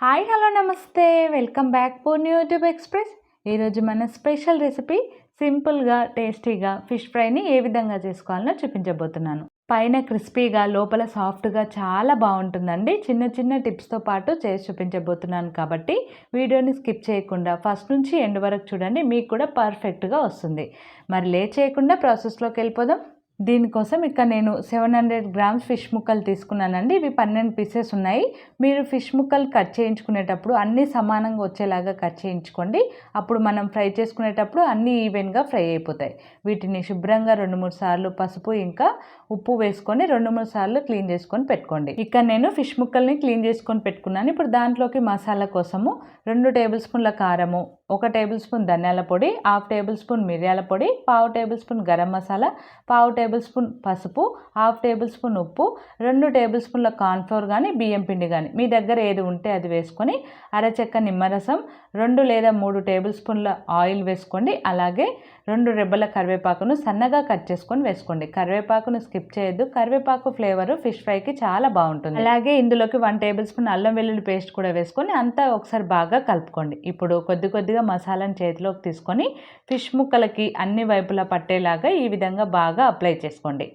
Hi hello namaste. Welcome back Poorni YouTube express. ఈరోజు మన special recipe సింపుల్గా టేస్టీగా ఫిష్ ఫ్రైని ఏ విధంగా చేసుకోవాలో చూపించబోతున్నాను. పైన క్రిస్పీగా లోపల సాఫ్ట్గా చాలా బాగుంటుందండి. చిన్న చిన్న టిప్స్తో పాటు చేసి చూపించబోతున్నాను కాబట్టి వీడియోని స్కిప్ చేయకుండా ఫస్ట్ నుంచి ఎండ్ వరకు చూడండి మీకు కూడా పర్ఫెక్ట్గా వస్తుంది. మరి లే చేయకుండా ప్రాసెస్లోకి వెళ్ళిపోదాం. దీనికోసం ఇక్కడ నేను సెవెన్ హండ్రెడ్ గ్రామ్స్ ఫిష్ ముక్కలు తీసుకున్నానండి. ఇవి పన్నెండు పీసెస్ ఉన్నాయి. మీరు ఫిష్ ముక్కలు కట్ చేయించుకునేటప్పుడు అన్నీ సమానంగా వచ్చేలాగా కట్ చేయించుకోండి. అప్పుడు మనం ఫ్రై చేసుకునేటప్పుడు అన్నీ ఈవెన్గా ఫ్రై అయిపోతాయి. వీటిని శుభ్రంగా రెండు మూడు సార్లు పసుపు ఇంకా ఉప్పు వేసుకొని రెండు మూడు సార్లు క్లీన్ చేసుకొని పెట్టుకోండి. ఇక్కడ నేను ఫిష్ ముక్కల్ని క్లీన్ చేసుకొని పెట్టుకున్నాను. ఇప్పుడు దాంట్లోకి మసాలా కోసము రెండు టేబుల్ స్పూన్ల కారము ఒక టేబుల్ స్పూన్ ధనియాల పొడి హాఫ్ టేబుల్ స్పూన్ మిరియాల పొడి పావు టేబుల్ స్పూన్ గరం మసాలా పావు టేబుల్ స్పూన్ పసుపు హాఫ్ టేబుల్ స్పూన్ ఉప్పు రెండు టేబుల్ స్పూన్ల కార్న్ఫ్లోర్ కానీ బియ్యం పిండి కానీ మీ దగ్గర ఏది ఉంటే అది వేసుకొని అరచెక్క నిమ్మరసం రెండు లేదా మూడు టేబుల్ స్పూన్ల ఆయిల్ వేసుకోండి. అలాగే రెండు రెబ్బల కరివేపాకును సన్నగా కట్ చేసుకొని వేసుకోండి. కరివేపాకును స్కిప్ చేయొద్దు. కరివేపాకు ఫ్లేవర్ ఫిష్ ఫ్రైకి చాలా బాగుంటుంది. అలాగే ఇందులోకి వన్ టేబుల్ స్పూన్ అల్లం వెల్లుల్లి పేస్ట్ కూడా వేసుకొని అంతా ఒకసారి బాగా కలుపుకోండి. ఇప్పుడు కొద్ది కొద్దిగా మసాలాను చేతిలోకి తీసుకొని ఫిష్ ముక్కలకి అన్ని వైపులా పట్టేలాగా ఈ విధంగా బాగా అప్లై చేసుకోండి.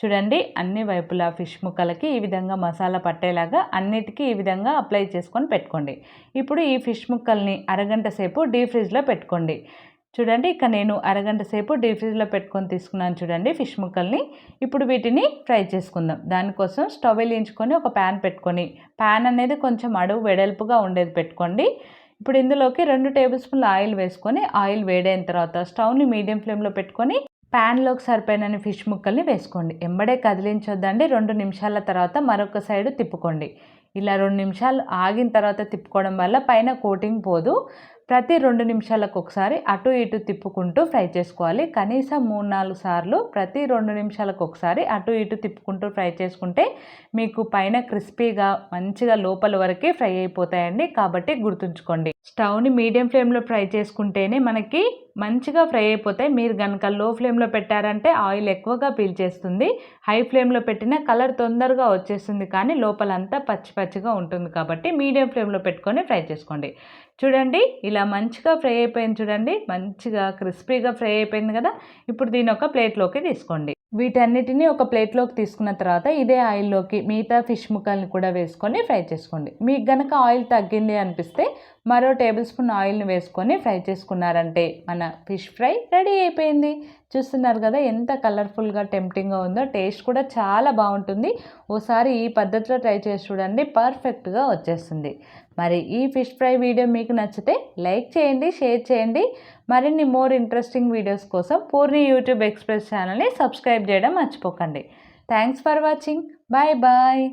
చూడండి అన్ని వైపులా ఫిష్ ముక్కలకి ఈ విధంగా మసాలా పట్టేలాగా అన్నిటికీ ఈ విధంగా అప్లై చేసుకొని పెట్టుకోండి. ఇప్పుడు ఈ ఫిష్ ముక్కల్ని అరగంట సేపు డీ ఫ్రిడ్జ్లో పెట్టుకోండి. చూడండి ఇక నేను అరగంట సేపు డీ ఫ్రిడ్జ్లో పెట్టుకొని తీసుకున్నాను చూడండి ఫిష్ ముక్కల్ని. ఇప్పుడు వీటిని ఫ్రై చేసుకుందాం. దానికోసం స్టవ్ వెలించుకొని ఒక ప్యాన్ పెట్టుకొని ప్యాన్ అనేది కొంచెం అడుగు వెడల్పుగా ఉండేది పెట్టుకోండి. ఇప్పుడు ఇందులోకి రెండు టేబుల్ స్పూన్ల ఆయిల్ వేసుకొని ఆయిల్ వేడైన తర్వాత స్టవ్ని మీడియం ఫ్లేమ్లో పెట్టుకొని ప్యాన్లోకి సరిపోయిన ఫిష్ ముక్కల్ని వేసుకోండి. ఎంబడే కదిలించొద్దండి. రెండు నిమిషాల తర్వాత మరొక సైడ్ తిప్పుకోండి. ఇలా రెండు నిమిషాలు ఆగిన తర్వాత తిప్పుకోవడం వల్ల పైన కోటింగ్ పోదు. ప్రతి రెండు నిమిషాలకు ఒకసారి అటు ఇటు తిప్పుకుంటూ ఫ్రై చేసుకోవాలి. కనీసం మూడు నాలుగు సార్లు ప్రతి రెండు నిమిషాలకు ఒకసారి అటు ఇటు తిప్పుకుంటూ ఫ్రై చేసుకుంటే మీకు పైన క్రిస్పీగా మంచిగా లోపల వరకే ఫ్రై అయిపోతాయండి. కాబట్టి గుర్తుంచుకోండి. స్టవ్ని మీడియం ఫ్లేమ్లో ఫ్రై చేసుకుంటేనే మనకి మంచిగా ఫ్రై అయిపోతాయి. మీరు కనుక లో ఫ్లేమ్లో పెట్టారంటే ఆయిల్ ఎక్కువగా పీల్చేస్తుంది హై ఫ్లేమ్లో పెట్టిన కలర్ తొందరగా వచ్చేస్తుంది. కానీ లోపలంతా పచ్చి పచ్చిగా ఉంటుంది కాబట్టి మీడియం ఫ్లేమ్లో పెట్టుకొని ఫ్రై చేసుకోండి. చూడండి ఇలా మంచిగా ఫ్రై అయిపోయింది చూడండి. మంచిగా క్రిస్పీగా ఫ్రై అయిపోయింది కదా. ఇప్పుడు దీని ఒక ప్లేట్లోకి తీసుకోండి. వీటన్నిటిని ఒక ప్లేట్లోకి తీసుకున్న తర్వాత ఇదే ఆయిల్లోకి మిగతా ఫిష్ ముక్కల్ని కూడా వేసుకొని ఫ్రై చేసుకోండి. మీకు గనక ఆయిల్ తగ్గింది అనిపిస్తే మరో టేబుల్ స్పూన్ ఆయిల్ని వేసుకొని ఫ్రై చేసుకున్నారంటే మన ఫిష్ ఫ్రై రెడీ అయిపోయింది. చూస్తున్నారు కదా ఎంత కలర్ఫుల్గా టెంప్టింగ్గా ఉందో టేస్ట్ కూడా చాలా బాగుంటుంది. ఓసారి ఈ పద్ధతిలో ట్రై చేసి చూడండి పర్ఫెక్ట్గా వచ్చేస్తుంది. మరి ఈ ఫిష్ ఫ్రై వీడియో మీకు నచ్చితే లైక్ చేయండి షేర్ చేయండి. మరిన్ని మోర్ ఇంట్రెస్టింగ్ వీడియోస్ కోసం పూర్ణి యూట్యూబ్ ఎక్స్ప్రెస్ ఛానల్ని సబ్స్క్రైబ్ చేయడం మర్చిపోకండి. Thanks for watching. Bye bye.